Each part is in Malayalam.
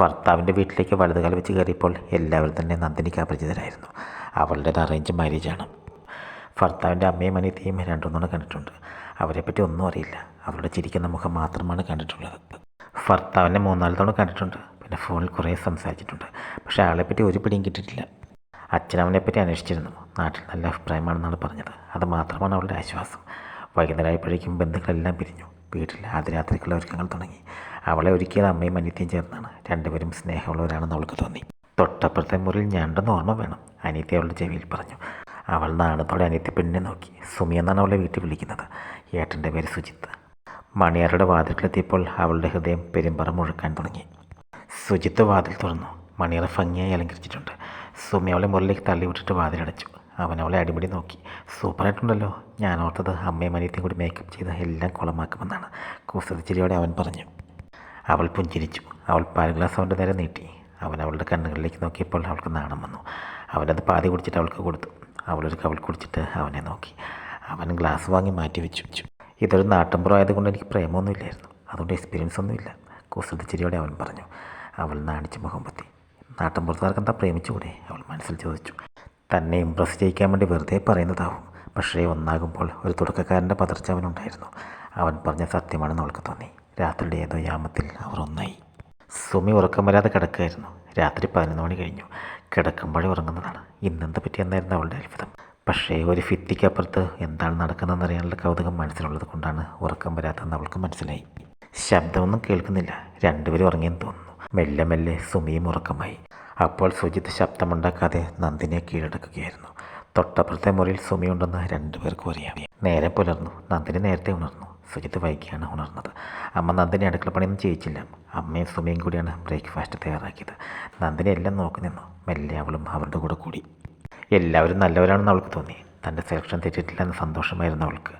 ഭർത്താവിന്റെ വീട്ടിലേക്ക് വലതുകാൽ വെച്ച് കയറിയപ്പോൾ എല്ലാവരും തന്നെ നന്ദിനിക്ക് അപരിചിതരായിരുന്നു. അവളുടേത് അറേഞ്ച് മാരേജാണ് ഭർത്താവിന്റെ അമ്മയും അനിയത്തിയും രണ്ടുമൂന്ന് കണ്ടിട്ടുണ്ട്. അവരെപ്പറ്റി ഒന്നും അറിയില്ല. അവളുടെ ചിരിക്കുന്ന മുഖം മാത്രമാണ് കണ്ടിട്ടുള്ളത്. ഭർത്താവിനെ മൂന്നാൽ തവണ കണ്ടിട്ടുണ്ട്. പിന്നെ ഫോണിൽ കുറേ സംസാരിച്ചിട്ടുണ്ട്. പക്ഷേ ആളെപ്പറ്റി ഒരു പിടിയും കിട്ടിയിട്ടില്ല. അച്ഛനവനെ പറ്റി അന്വേഷിച്ചിരുന്നു. നാട്ടിൽ നല്ല അഭിപ്രായമാണെന്നാണ് പറഞ്ഞത്. അത് മാത്രമാണ് അവളുടെ ആശ്വാസം. വൈകുന്നേരമായപ്പോഴേക്കും ബന്ധുക്കളെല്ലാം പിരിഞ്ഞു. വീട്ടിൽ ആദ്യരാത്രിക്കുള്ള ഒരുക്കങ്ങൾ തുടങ്ങി. അവളെ ഒരിക്കൽ അമ്മയും അനിയത്തിയും ചേർന്നാണ്. രണ്ടുപേരും സ്നേഹമുള്ളവരാണെന്ന് അവൾക്ക് തോന്നി. തൊട്ടപ്പുറത്തെ മുറിയിൽ ഞണ്ടെന്ന് ഓർമ്മ വേണം. അനിയത്തി അവളുടെ ചെവിയിൽ പറഞ്ഞു. അവൾ നാണത്തോടെ അനിയത്തി പെണ്ണിനെ നോക്കി. സുമി എന്നാണ് അവളെ വീട്ടിൽ വിളിക്കുന്നത്. ഏട്ടന്റെ പേര് സുജിത്ത്. മണിയാരുടെ വാതിൽക്കിലെത്തിയപ്പോൾ അവളുടെ ഹൃദയം പെരുമ്പറ മുഴക്കാൻ തുടങ്ങി. സുജിത്ത് വാതിൽ തുറന്നു. മണിയറ ഭംഗിയായി അലങ്കരിച്ചിട്ടുണ്ട്. സുമി അവളെ മുറിലേക്ക് തള്ളിവിട്ടിട്ട് വാതിലടച്ചു. അവൻ അവളെ അടിപൊളി നോക്കി. സൂപ്പറായിട്ടുണ്ടല്ലോ. ഞാൻ ഓർത്തത് അമ്മയും അനിയത്തിയും കൂടി മേക്കപ്പ് ചെയ്ത് എല്ലാം കുളമാക്കുമെന്നാണ്. കുസൃതിച്ചിരിയോടെ അവൻ പറഞ്ഞു. അവൾ പുഞ്ചിരിച്ചു. അവൾ പാൽ ഗ്ലാസ് അവന്റെ നേരെ നീട്ടി. അവൻ അവളുടെ കണ്ണുകളിലേക്ക് നോക്കിയപ്പോൾ അവൾക്ക് നാണം വന്നു. അവനത് പാതി കുടിച്ചിട്ട് അവൾക്ക് കൊടുത്തു. അവളൊരു കവൾ കുടിച്ചിട്ട് അവനെ നോക്കി. അവൻ ഗ്ലാസ് വാങ്ങി മാറ്റി വെച്ചു ഇതൊരു നാട്ടിൻപുറം ആയതുകൊണ്ട് എനിക്ക് പ്രേമമൊന്നുമില്ലായിരുന്നു. അതുകൊണ്ട് എക്സ്പീരിയൻസ് ഒന്നുമില്ല. കുസൃതിച്ചിരിയോടെ അവൻ പറഞ്ഞു. അവൾ നാണിച്ച് മുഖം പറ്റി നാട്ടിൻപുറത്തുകാർക്ക് എന്താ പ്രേമിച്ചുകൂടെ? അവൾ മനസ്സിൽ ചോദിച്ചു. തന്നെ ഇമ്പ്രസ് ചെയ്യിക്കാൻ വേണ്ടി വെറുതെ പറയുന്നതാവും. പക്ഷേ ഒന്നാകുമ്പോൾ ഒരു തുടക്കക്കാരന്റെ പതർച്ച അവനുണ്ടായിരുന്നു. അവൻ പറഞ്ഞ സത്യമാണെന്ന് അവൾക്ക് തോന്നി. രാത്രിയുടെ ഏതോ യാമത്തിൽ അവർ ഒന്നായി. സുമി ഉറക്കം വരാതെ കിടക്കുകയായിരുന്നു. രാത്രി പതിനൊന്ന് മണി കഴിഞ്ഞു. കിടക്കുമ്പോഴേ ഉറങ്ങുന്നതാണ്. ഇന്നെന്ത് പറ്റിയെന്നായിരുന്നു അവളുടെ അത്ഭുതം. പക്ഷേ ഒരു ഭിത്തിക്കപ്പുറത്ത് എന്താണ് നടക്കുന്നതെന്ന് അറിയാനുള്ള കൗതുകം മനസ്സിലുള്ളത് കൊണ്ടാണ് ഉറക്കം വരാത്തതെന്ന് അവൾക്ക് മനസ്സിലായി. ശബ്ദമൊന്നും കേൾക്കുന്നില്ല. രണ്ടുപേരും ഉറങ്ങിയെന്ന് തോന്നുന്നു. മെല്ലെ മെല്ലെ സുമിയും ഉറക്കമായി. അപ്പോൾ സുജിത്ത് ശബ്ദമുണ്ടാക്കാതെ നന്ദിനെ കീഴടക്കുകയായിരുന്നു. തൊട്ടപ്പുറത്തെ മുറിയിൽ സുമിയുണ്ടെന്ന് രണ്ടുപേർക്കും അറിയാം. നേരെ പുലർന്നു. നന്ദിനി നേരത്തെ ഉണർന്നു. സുജിത്ത് വൈകിയാണ് ഉണർന്നത്. അമ്മ നന്ദിനി അടുക്കള പണിയൊന്നും ചെയ്യിച്ചില്ല. അമ്മയും സുമിയും കൂടിയാണ് ബ്രേക്ക്ഫാസ്റ്റ് തയ്യാറാക്കിയത്. നന്ദിനി എല്ലാം നോക്കി നിന്നു. മെല്ലെ അവളും അവരുടെ കൂടെ കൂടി. എല്ലാവരും നല്ലവരാണെന്ന് അവൾക്ക് തോന്നി. തന്റെ സെലക്ഷൻ തെറ്റിയിട്ടില്ല എന്ന സന്തോഷമായിരുന്നു അവൾക്ക്.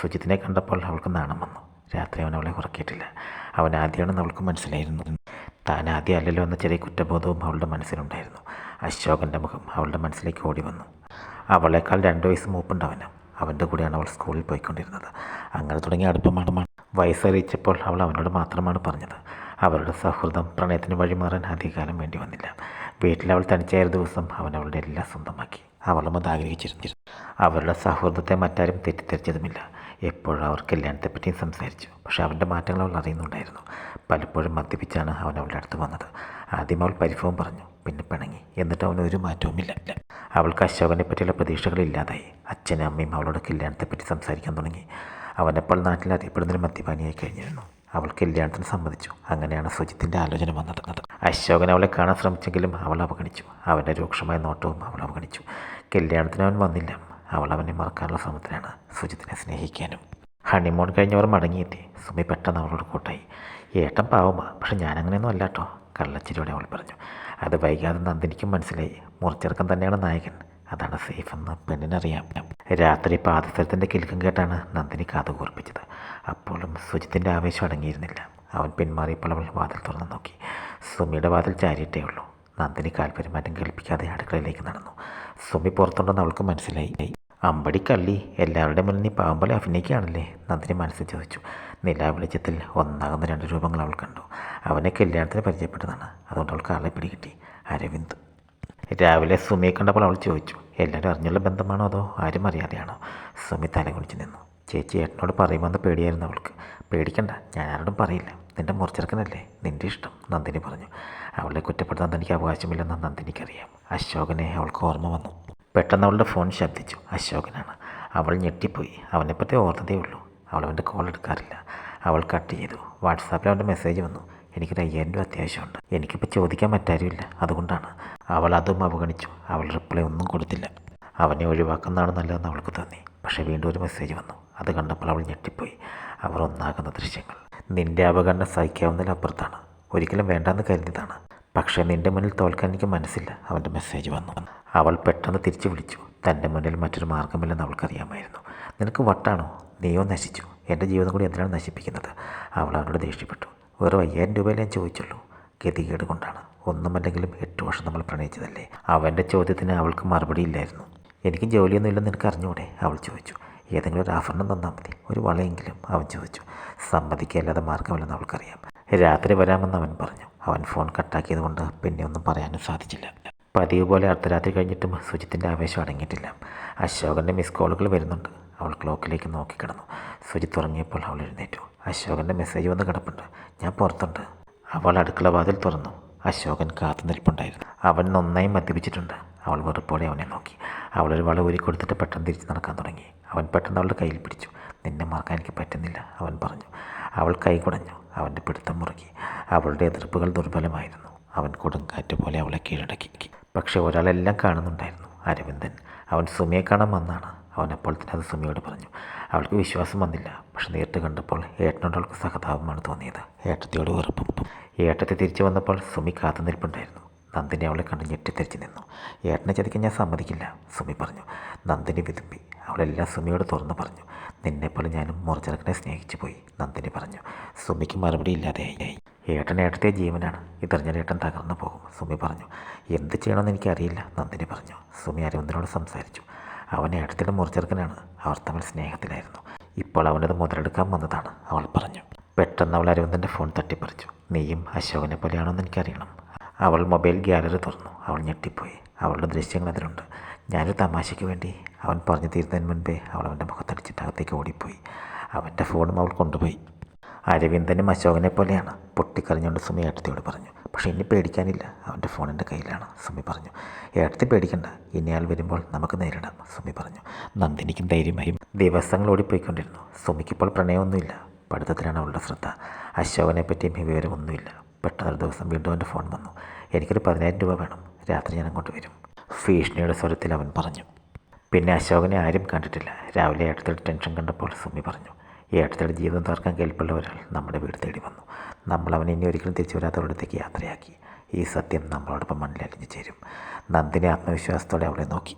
സുജിത്തിനെ കണ്ടപ്പോൾ അവൾക്ക് നാണം വന്നു. രാത്രി അവൻ അവളെ ഉറക്കിയിട്ടില്ല. അവൻ ആദ്യമാണെന്ന് അവൾക്ക് മനസ്സിലായിരുന്നു. താൻ ആദ്യം അല്ലല്ലോ എന്ന ചെറിയ കുറ്റബോധവും അവളുടെ മനസ്സിലുണ്ടായിരുന്നു. അശോകന്റെ മുഖം അവളുടെ മനസ്സിലേക്ക് ഓടി വന്നു. അവളേക്കാൾ രണ്ട് വയസ്സ് മൂപ്പുണ്ടവന് അവന്റെ കൂടെയാണ് അവൾ സ്കൂളിൽ പോയിക്കൊണ്ടിരുന്നത്. അങ്ങനെ തുടങ്ങിയ അടുപ്പമാണ് വയസ്സറിയിച്ചപ്പോൾ അവൾ അവനോട് മാത്രമാണ് പറഞ്ഞത്. അവരുടെ സൗഹൃദം പ്രണയത്തിന് വഴിമാറാൻ അധികകാലം വേണ്ടി വന്നില്ല. വീട്ടിൽ അവൾ തനിച്ചായ ദിവസം അവൻ അവളുടെ എല്ലാം സ്വന്തമാക്കി. അവളും അത് ആഗ്രഹിച്ചിരുന്നു അവരുടെ സൗഹൃദത്തെ മറ്റാരും തെറ്റിദ്ധരിച്ചതുമില്ല. എപ്പോഴും അവർ കല്യാണത്തെപ്പറ്റിയും സംസാരിച്ചു. പക്ഷേ അവന്റെ മാറ്റങ്ങൾ അവൾ അറിയുന്നുണ്ടായിരുന്നു. പലപ്പോഴും മദ്യപിച്ചാണ് അവൻ അവളുടെ അടുത്ത് വന്നത്. ആദ്യം അവൾ പരിഭവം പറഞ്ഞു. പിന്നെ പിണങ്ങി. എന്നിട്ട് അവന് ഒരു മാറ്റവുമില്ല. അവൾക്ക് അശോകനെ പറ്റിയുള്ള പ്രതീക്ഷകളില്ലാതായി അച്ഛനും അമ്മയും അവളോട് കല്യാണത്തെപ്പറ്റി സംസാരിക്കാൻ തുടങ്ങി. അവനെപ്പോൾ നാട്ടിൽ അറിയപ്പെടുന്നൊരു മദ്യപാനിയായി കഴിഞ്ഞിരുന്നു. അവൾ കല്യാണത്തിന് സമ്മതിച്ചു. അങ്ങനെയാണ് സുജിത്തിന്റെ ആലോചന വന്നത് അശോകൻ അവളെ കാണാൻ ശ്രമിച്ചെങ്കിലും അവൾ അവഗണിച്ചു. അവന്റെ രൂക്ഷമായ നോട്ടവും അവൾ അവഗണിച്ചു. കല്യാണത്തിന് അവൻ വന്നില്ല. അവൾ അവനെ മറക്കാനുള്ള ശ്രമത്തിലാണ് സുജിത്തിനെ സ്നേഹിക്കാനും. ഹണിമൂൺ കഴിഞ്ഞവർ മടങ്ങിയെത്തി. സുമി പെട്ടെന്ന് അവളോട് കൂട്ടായി. ഏട്ടൻ പാവമാ. പക്ഷെ ഞാനങ്ങനെയൊന്നും അല്ല കേട്ടോ കള്ളച്ചിരിയോടെ അവൾ പറഞ്ഞു. അത് വൈകാതെ നന്ദിനിക്കും മനസ്സിലായി. മുറിച്ചെറുക്കൻ തന്നെയാണ് നായകൻ. അതാണ് സേഫ് എന്ന് പെണ്ണിനറിയാം. രാത്രി പാദസരത്തിന്റെ കിൽക്കം കേട്ടാണ് നന്ദിനി കാത് കൂർപ്പിച്ചത്. അപ്പോഴും സുജിത്തിന്റെ ആവേശം അടങ്ങിയിരുന്നില്ല. അവൻ പിന്മാറിയപ്പോൾ അവൾ വാതിൽ തുറന്നു നോക്കി. സുമിയുടെ വാതിൽ ചാരിയിട്ടേ ഉള്ളൂ. നന്ദിനി കാൽപെരുമാറ്റം കേൾപ്പിക്കാതെ അടുക്കളയിലേക്ക് നടന്നു. സുമി പുറത്തുണ്ടെന്ന് അവൾക്ക് മനസ്സിലായി. അമ്പടി കള്ളി എല്ലാവരുടെ മുന്നിൽ നീ പാവം അഭിനയിക്കുകയാണല്ലേ? നന്ദിനി മനസ്സിൽ ചോദിച്ചു. നിലാവെളിച്ചത്തിൽ ഒന്നാകുന്ന രണ്ട് രൂപങ്ങൾ അവൾ കണ്ടു. അവനെ കല്യാണത്തിന് പരിചയപ്പെട്ടതാണ്. അതുകൊണ്ട് അവൾക്ക് ആളെ പിടികിട്ടി. അരവിന്ദ്. രാവിലെ സുമിയെ കണ്ടപ്പോൾ അവൾ ചോദിച്ചു എല്ലാവരും അറിഞ്ഞുള്ള ബന്ധമാണോ അതോ ആരും അറിയാതെയാണോ? സുമി തലകുളിച്ച് നിന്നു. ചേച്ചി ഏട്ടനോട് പറയുമെന്ന് പേടിയായിരുന്നു അവൾക്ക്. പേടിക്കണ്ട ഞാൻ ആരോടും പറയില്ല. നിന്റെ മുറിച്ചെടുക്കനല്ലേ നിന്റെ ഇഷ്ടം നന്ദിനി പറഞ്ഞു. അവളെ കുറ്റപ്പെടുത്താൻ തനിക്ക് അവകാശമില്ലെന്ന് നന്ദിനിക്കറിയാം. അശോകനെ അവൾക്ക് ഓർമ്മ വന്നു. പെട്ടെന്ന് അവളുടെ ഫോൺ ശബ്ദിച്ചു. അശോകനാണ്. അവൾ ഞെട്ടിപ്പോയി. അവനെപ്പറ്റി ഓർത്തതേ ഉള്ളൂ അവൾ അവന്റെ കോൾ എടുക്കാറില്ല. അവൾ കട്ട് ചെയ്തു. വാട്സാപ്പിൽ അവന്റെ മെസ്സേജ് വന്നു. എനിക്കൊരു അയ്യായിരം രൂപ അത്യാവശ്യമുണ്ട്. എനിക്കിപ്പോൾ ചോദിക്കാൻ മറ്റാരുമില്ല. അതുകൊണ്ടാണ്. അവൾ അതും അവഗണിച്ചു. അവൾ റിപ്ലൈ ഒന്നും കൊടുത്തില്ല. അവനെ ഒഴിവാക്കുന്നതാണ് നല്ലതെന്ന് അവൾക്ക് തോന്നി. പക്ഷേ വീണ്ടും ഒരു മെസ്സേജ് വന്നു. അത് കണ്ടപ്പോൾ അവൾ ഞെട്ടിപ്പോയി. അവർ ഒന്നാകുന്ന ദൃശ്യങ്ങൾ. നിന്റെ അവഗണന സഹിക്കാവുന്നതിലപ്പുറത്താണ്. ഒരിക്കലും വേണ്ടാന്ന് കരുതിയതാണ്. പക്ഷേ നിന്റെ മുന്നിൽ തോൽക്കാൻ എനിക്ക് മനസ്സില്ല. അവന്റെ മെസ്സേജ് വന്നു. അവൾ പെട്ടെന്ന് തിരിച്ചു വിളിച്ചു. തന്റെ മുന്നിൽ മറ്റൊരു മാർഗമില്ലെന്ന് അവൾക്കറിയാമായിരുന്നു. നിനക്ക് വട്ടാണോ? നീയോ നശിച്ചു. എന്റെ ജീവിതം കൂടി എന്തിനാണ് നശിപ്പിക്കുന്നത്? അവൾ അവനോട് ദേഷ്യപ്പെട്ടു. വെറും അയ്യായിരം രൂപയിൽ ഞാൻ ചോദിച്ചുള്ളൂ? ഗതികേട് കൊണ്ടാണ്. ഒന്നുമല്ലെങ്കിലും എട്ട് വർഷം നമ്മൾ പ്രണയിച്ചതല്ലേ? അവന്റെ ചോദ്യത്തിന് അവൾക്ക് മറുപടി ഇല്ലായിരുന്നു. എനിക്ക് ജോലിയൊന്നും ഇല്ലെന്ന് നിനക്ക് അറിഞ്ഞൂടെ? അവൾ ചോദിച്ചു. ഏതെങ്കിലും ഒരു ആഭരണം തന്നാൽ മതി. ഒരു വളയെങ്കിലും അവൻ ചോദിച്ചു. സമ്മതിക്കല്ലാതെ മാർഗമില്ലെന്ന് അവൾക്കറിയാം. രാത്രി വരാമെന്ന് അവൻ പറഞ്ഞു. അവൻ ഫോൺ കട്ടാക്കിയത് കൊണ്ട് പിന്നെ ഒന്നും പറയാനും സാധിച്ചില്ല. പതിവ് പോലെ അർദ്ധരാത്രി കഴിഞ്ഞിട്ടും സുജിത്തിന്റെ ആവേശം അടങ്ങിയിട്ടില്ല. അശോകന്റെ മിസ് കോളുകൾ വരുന്നുണ്ട്. അവൾ ക്ലോക്കിലേക്ക് നോക്കിക്കിടന്നു. സുജിത്ത് ഉറങ്ങിയപ്പോൾ അവൾ എഴുന്നേറ്റു. അശോകന്റെ മെസ്സേജ് വന്ന് കിടപ്പുണ്ട്. ഞാൻ പുറത്തുണ്ട്. അവൾ അടുക്കള വാതിൽ തുറന്നു. അശോകൻ കാത്തു നിൽപ്പുണ്ടായിരുന്നു. അവൻ നന്നായി മദ്യപിച്ചിട്ടുണ്ട്. അവൾ വെറുപ്പോടെ അവനെ നോക്കി. അവളൊരു വള ഊരി കൊടുത്തിട്ട് പെട്ടെന്ന് തിരിച്ച് നടക്കാൻ തുടങ്ങി. അവൻ പെട്ടെന്ന് അവളുടെ കയ്യിൽ പിടിച്ചു. നിന്നെ മറക്കാൻ എനിക്ക് പറ്റുന്നില്ല അവൻ പറഞ്ഞു. അവൾ കൈ കുടഞ്ഞു. അവന്റെ പിടുത്തം മുറുകി. അവളുടെ എതിർപ്പുകൾ ദുർബലമായിരുന്നു. അവൻ കൊടുങ്കാറ്റ് പോലെ അവളെ കീഴടക്കി പക്ഷേ ഒരാളെല്ലാം കാണുന്നുണ്ടായിരുന്നു അരവിന്ദൻ. അവൻ സുമിയെ കാണാൻ വന്നാണ്. അവൻ അപ്പോൾ തന്നെ അത് സുമിയോട് പറഞ്ഞു. അവൾക്ക് വിശ്വാസം വന്നില്ല. പക്ഷെ നേരിട്ട് കണ്ടപ്പോൾ ഏട്ടനോട് അവൾക്ക് സഹതാപമാണ് തോന്നിയത്. ഏട്ടത്തിയോട് വെറുപ്പും ഏട്ടത്തെ തിരിച്ചു വന്നപ്പോൾ സുമി കാത്തു നിൽപ്പുണ്ടായിരുന്നു. നന്ദിനി അവളെ കണ്ട് ഞെട്ടിത്തെറിച്ച് നിന്നു. ഏട്ടനെ ചതിക്കാൻ ഞാൻ സമ്മതിക്കില്ല സുമി പറഞ്ഞു. നന്ദിനി വിതുമ്പി. അവളെല്ലാം സുമിയോട് തുറന്നു പറഞ്ഞു. നിന്നെപ്പോലെ ഞാനും മുറച്ചെറുക്കനെ സ്നേഹിച്ചു പോയി നന്ദിനി പറഞ്ഞു. സുമിക്ക് മറുപടി ഇല്ലാതെയായി ഏട്ടൻ ഏട്ടത്തെ ജീവനാണ്. ഇതറിഞ്ഞാൽ ഏട്ടൻ തകർന്നു പോകും സുമി പറഞ്ഞു. എന്ത് ചെയ്യണമെന്ന് എനിക്കറിയില്ല നന്ദിനി പറഞ്ഞു. സുമി അരവിന്ദനോട് സംസാരിച്ചു. അവൻ ഏട്ടത്തിന്റെ മുറിച്ചെറുക്കനാണ്. അവർ തമ്മിൽ സ്നേഹത്തിലായിരുന്നു. ഇപ്പോൾ അവനത് മുതലെടുക്കാൻ വന്നതാണ് അവൾ പറഞ്ഞു. പെട്ടെന്ന് അവൾ അരവിന്ദന്റെ ഫോൺ തട്ടിപ്പറിച്ചു. നീയും അശോകനെ പോലെയാണോന്ന് എനിക്കറിയണം. അവൾ മൊബൈൽ ഗ്യാലറി തുറന്നു. അവൾ ഞെട്ടിപ്പോയി. അവളുടെ ദൃശ്യങ്ങൾ അതിലുണ്ട്. ഞാനൊരു തമാശയ്ക്ക് വേണ്ടി അവൻ പറഞ്ഞു തീരുന്നതിന് മുൻപേ അവൾ അവന്റെ മുഖത്തടിച്ചിട്ട് അകത്തേക്ക് ഓടിപ്പോയി. അവന്റെ ഫോണും അവൾ കൊണ്ടുപോയി. അരവിന്ദനും അശോകനെ പോലെയാണ്. പൊട്ടിക്കറിഞ്ഞുകൊണ്ട് സുമി ഏട്ടത്തിയോട് പറഞ്ഞു. പക്ഷേ ഇനി പേടിക്കാനില്ല. അവന്റെ ഫോൺ എന്റെ കയ്യിലാണ്. സുമി പറഞ്ഞു. ഏട്ടത്തി പേടിക്കണ്ട. ഇനിയാൾ വരുമ്പോൾ നമുക്ക് നേരിടാം. സുമി പറഞ്ഞു. നന്ദിനിക്കും ധൈര്യമായി. ദിവസങ്ങൾ ഓടിപ്പോയിക്കൊണ്ടിരുന്നു. സുമിക്കിപ്പോൾ പ്രണയമൊന്നുമില്ല. പഠിത്തത്തിലാണ് അവളുടെ ശ്രദ്ധ. അശോകനെ പറ്റിയും വിവരമൊന്നുമില്ല. പെട്ടെന്നൊരു ദിവസം വീണ്ടും അവന്റെ ഫോൺ വന്നു. എനിക്കൊരു പതിനായിരം രൂപ വേണം. രാത്രി ഞാൻ അങ്ങോട്ട് വരും. ഭീഷണിയുടെ സ്വരത്തിൽ അവൻ പറഞ്ഞു. പിന്നെ അശോകനെ ആരും കണ്ടിട്ടില്ല. രാവിലെ ഏട്ടത്തിയുടെ ടെൻഷൻ കണ്ടപ്പോൾ സുമി പറഞ്ഞു. ഏട്ടത്തിയുടെ ജീവിതം തകർക്കാൻ കേൾപ്പുള്ള ഒരാൾ നമ്മുടെ വീട് തേടി വന്നു. നമ്മൾ അവനെ ഇനി ഒരിക്കലും തിരിച്ചു വരാത്തവരിടത്തേക്ക് യാത്രയാക്കി. ഈ സത്യം നമ്മളോടൊപ്പം മണ്ണിൽ അലിഞ്ഞു ചേരും. നന്ദിനി ആത്മവിശ്വാസത്തോടെ അവളെ നോക്കി.